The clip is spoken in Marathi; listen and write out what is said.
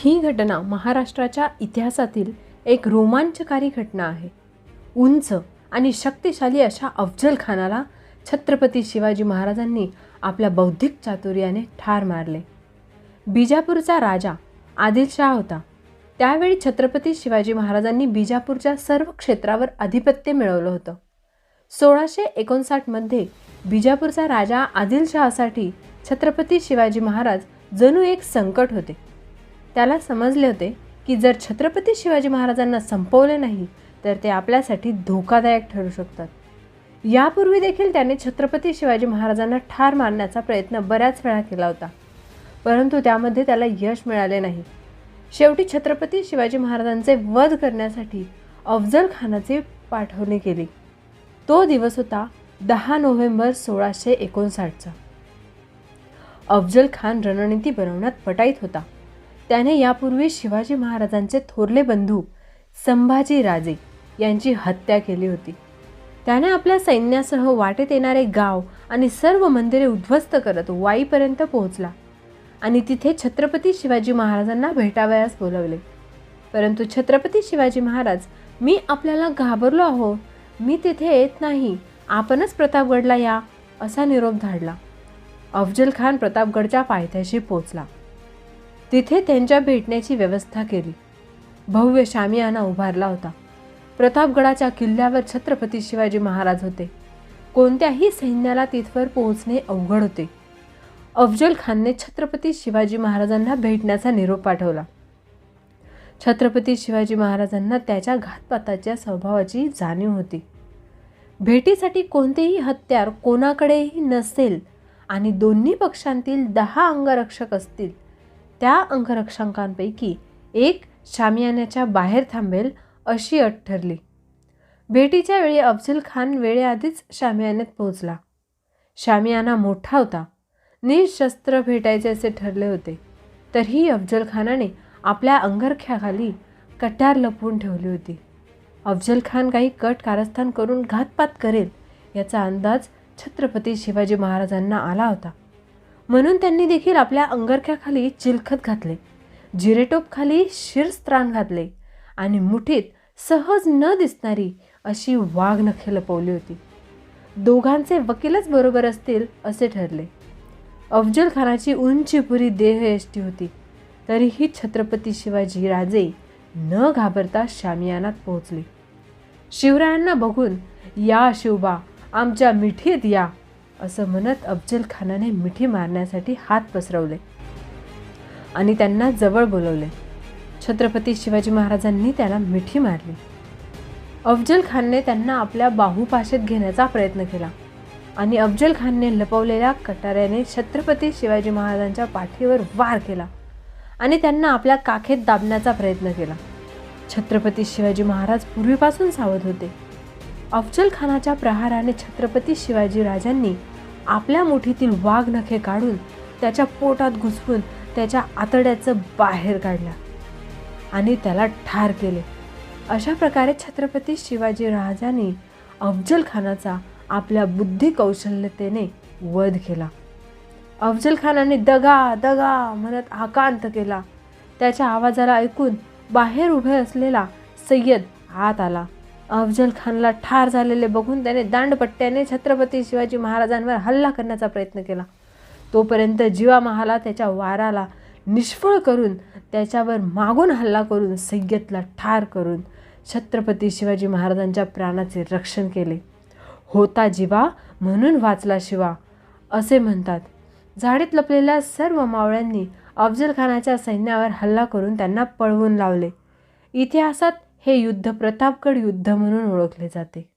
ही घटना महाराष्ट्राच्या इतिहासातील एक रोमांचकारी घटना आहे. उंच आणि शक्तिशाली अशा अफजल खानाला छत्रपती शिवाजी महाराजांनी आपल्या बौद्धिक चातुर्याने ठार मारले. बिजापूरचा राजा आदिलशाह होता. त्यावेळी छत्रपती शिवाजी महाराजांनी बिजापूरच्या सर्व क्षेत्रावर आधिपत्य मिळवलं होतं. सोळाशे एकोणसाठमध्ये बिजापूरचा राजा आदिलशहासाठी छत्रपती शिवाजी महाराज जणू एक संकट होते. त्याला समजले होते की जर छत्रपती शिवाजी महाराजांना संपवले नाही तर ते आपल्यासाठी धोकादायक ठरू शकतात. यापूर्वी देखील त्याने छत्रपती शिवाजी महाराजांना ठार मारण्याचा प्रयत्न बऱ्याच वेळा केला होता परंतु त्यामध्ये त्याला यश मिळाले नाही. शेवटी छत्रपती शिवाजी महाराजांचे वध करण्यासाठी अफजल खानाचे पाठवणी केली. तो दिवस होता दहा नोव्हेंबर सोळाशे एकोणसाठचा. अफजल खान रणनीती बनवण्यात पटाईत होता. त्याने यापूर्वी शिवाजी महाराजांचे थोरले बंधू संभाजीराजे यांची हत्या केली होती. त्याने आपल्या सैन्यासह वाटेत येणारे गाव आणि सर्व मंदिरे उद्ध्वस्त करत वाईपर्यंत पोहोचला आणि तिथे छत्रपती शिवाजी महाराजांना भेटावयास बोलवले. परंतु छत्रपती शिवाजी महाराज मी आपल्याला घाबरलो आहो. मी तिथे येत नाही. आपणच प्रतापगडला या असा निरोप धाडला. अफजल खान प्रतापगडच्या पायथ्याशी पोचला तिथे त्यांच्या भेटण्याची व्यवस्था केली. भव्य शामियाना उभारला होता. प्रतापगडाच्या किल्ल्यावर छत्रपती शिवाजी महाराज होते. कोणत्याही सैन्याला तिथवर पोहोचणे अवघड होते. अफजल खानने छत्रपती शिवाजी महाराजांना भेटण्याचा निरोप पाठवला. छत्रपती शिवाजी महाराजांना त्याच्या घातपाताच्या स्वभावाची जाणीव होती. भेटीसाठी कोणतेही हत्यार कोणाकडेही नसेल आणि दोन्ही पक्षांतील दहा अंगरक्षक असतील त्या अंगरक्षकांपैकी एक शामियान्याच्या बाहेर थांबेल अशी अट ठरली. भेटीच्या वेळी अफजल खान वेळेआधीच शामियान्यात पोहोचला. शामियाना मोठा होता. निशस्त्र भेटायचे असे ठरले होते. तरीही अफजल खानाने आपल्या अंगरख्याखाली कट्यार लपवून ठेवली होती. अफजल खान काही कट कारस्थान करून घातपात करेल याचा अंदाज छत्रपती शिवाजी महाराजांना आला होता. म्हणून त्यांनी देखील आपल्या अंगरख्याखाली चिलखत घातले. जिरेटोपखाली शिरस्त्राण घातले. आणि मुठीत सहज न दिसणारी अशी वाघ नखे लपवली होती. दोघांचे वकीलच बरोबर असतील असे ठरले. अफजल खानाची उंचीपुरी देहयष्टी होती. तरीही छत्रपती शिवाजी राजे न घाबरता शामियानात पोहोचले. शिवरायांना बघून या शिवबा आमच्या मिठीत या. असं म्हणत अफजल खानाने मिठी मारण्यासाठी हात पसरवले आणि त्यांना जवळ बोलवले. छत्रपती शिवाजी महाराजांनी त्याला मिठी मारली. अफजल खानने त्यांना आपल्या बाहुपाशेत घेण्याचा प्रयत्न केला आणि अफजल खानने लपवलेल्या कटाऱ्याने छत्रपती शिवाजी महाराजांच्या पाठीवर वार केला आणि त्यांना आपल्या काखेत दाबण्याचा प्रयत्न केला. छत्रपती शिवाजी महाराज पूर्वीपासून सावध होते. अफजल खानाच्या प्रहाराने छत्रपती शिवाजी राजांनी आपल्या मुठीतील वाघ नखे काढून त्याच्या पोटात घुसवून त्याच्या आतड्याचं बाहेर काढला आणि त्याला ठार केले. अशा प्रकारे छत्रपती शिवाजी राजांनी अफजल खानाचा आपल्या बुद्धी कौशल्यतेने वध केला. अफजल खानाने दगा दगा म्हणत आकांत केला. त्याच्या आवाजाला ऐकून बाहेर उभे असलेला सय्यद आत आला. अफजल खानला ठार झालेले बघून त्याने दांडपट्ट्याने छत्रपती शिवाजी महाराजांवर हल्ला करण्याचा प्रयत्न केला. तोपर्यंत जीवा महाला त्याच्या वाराला निष्फळ करून त्याच्यावर मागून हल्ला करून सय्यदला ठार करून छत्रपती शिवाजी महाराजांच्या प्राणाचे रक्षण केले. होता जीवा म्हणून वाचला शिवा असे म्हणतात. झाडीत लपलेल्या सर्व मावळ्यांनी अफजल खानाच्या सैन्यावर हल्ला करून त्यांना पळवून लावले. इतिहासात हे युद्ध प्रतापगड युद्ध म्हणून ओळखले जाते.